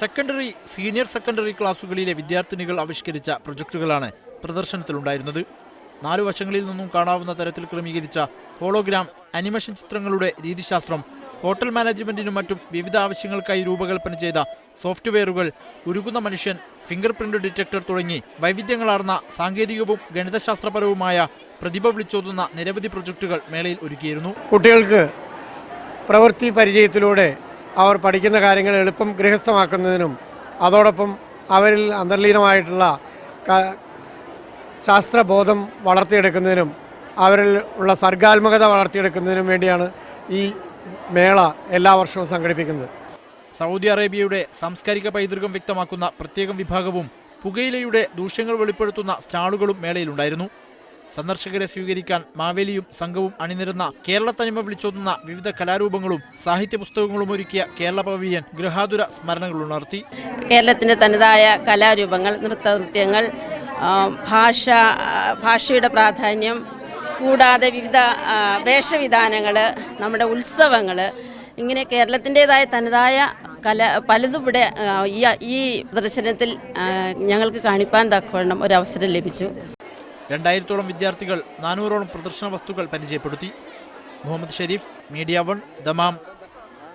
Secondary senior secondary ക്ലാസുകളിലെ വിദ്യാർത്ഥിനികൾ ആവിഷ്കരിച്ച പ്രൊജക്ടുകളാണ് പ്രദർശനത്തിലുണ്ടായിരുന്നത്. നാലു വശങ്ങളിൽ നിന്നും കാണാവുന്ന തരത്തിൽ ക്രമീകരിച്ച ഹോളോഗ്രാം അനിമേഷൻ ചിത്രങ്ങളുടെ രീതിശാസ്ത്രം ഹോട്ടൽ മാനേജ്മെന്റിനും മറ്റും വിവിധ ആവശ്യങ്ങൾക്കായി രൂപകൽപ്പന ചെയ്ത സോഫ്റ്റ്വെയറുകൾ ഉരുകുന്ന മനുഷ്യൻ ഫിംഗർ പ്രിന്റ് ഡിറ്റക്ടർ തുടങ്ങി വൈവിധ്യങ്ങളാർന്ന സാങ്കേതികവും ഗണിതശാസ്ത്രപരവുമായ പ്രതിഭ വിളിച്ചോതുന്ന നിരവധി പ്രൊജക്ടുകൾ മേളയിൽ ഒരുക്കിയിരുന്നു. കുട്ടികൾക്ക് പ്രവൃത്തി പരിചയത്തിലൂടെ അവർ പഠിക്കുന്ന കാര്യങ്ങൾ എളുപ്പം ഗൃഹസ്ഥമാക്കുന്നതിനും അതോടൊപ്പം അവരിൽ അന്തർലീനമായിട്ടുള്ള ശാസ്ത്രബോധം വളർത്തിയെടുക്കുന്നതിനും അവരിൽ ഉള്ള സർഗാത്മകത വളർത്തിയെടുക്കുന്നതിനും വേണ്ടിയാണ് ഈ മേള എല്ലാ വർഷവും സംഘടിപ്പിക്കുന്നത്. സൗദി അറേബ്യയുടെ സാംസ്കാരിക പൈതൃകം വ്യക്തമാക്കുന്ന പ്രത്യേകം വിഭാഗവും പുകയിലയുടെ ദൂഷ്യങ്ങൾ വെളിപ്പെടുത്തുന്ന സ്റ്റാളുകളും മേളയിലുണ്ടായിരുന്നു. സന്ദർശകരെ സ്വീകരിക്കാൻ മാവേലിയും സംഘവും അണിനിരുന്ന കേരള തനിമ വിളിച്ചോതുന്ന വിവിധ കലാരൂപങ്ങളും സാഹിത്യ പുസ്തകങ്ങളും ഒരുക്കിയ കേരള പവിയൻ ഗൃഹാതുര സ്മരണകൾ ഉണർത്തി. കേരളത്തിന്റെ തനതായ കലാരൂപങ്ങൾ നൃത്ത നൃത്യങ്ങൾ ഭാഷ ഭാഷയുടെ പ്രാധാന്യം കൂടാതെ വിവിധ വേഷവിധാനങ്ങൾ നമ്മുടെ ഉത്സവങ്ങൾ ഇങ്ങനെ കേരളത്തിന്റെതായ തനതായ കല പലതും ഇവിടെ ഈ പ്രദർശനത്തിൽ ഞങ്ങൾക്ക് കാണിപ്പാൻ തക്കവണ്ണം ഒരവസരം ലഭിച്ചു. രണ്ടായിരത്തോളം വിദ്യാർത്ഥികൾ നാനൂറോളം പ്രദർശന വസ്തുക്കൾ പരിചയപ്പെടുത്തി. Mohammed Shareef media one Dammam.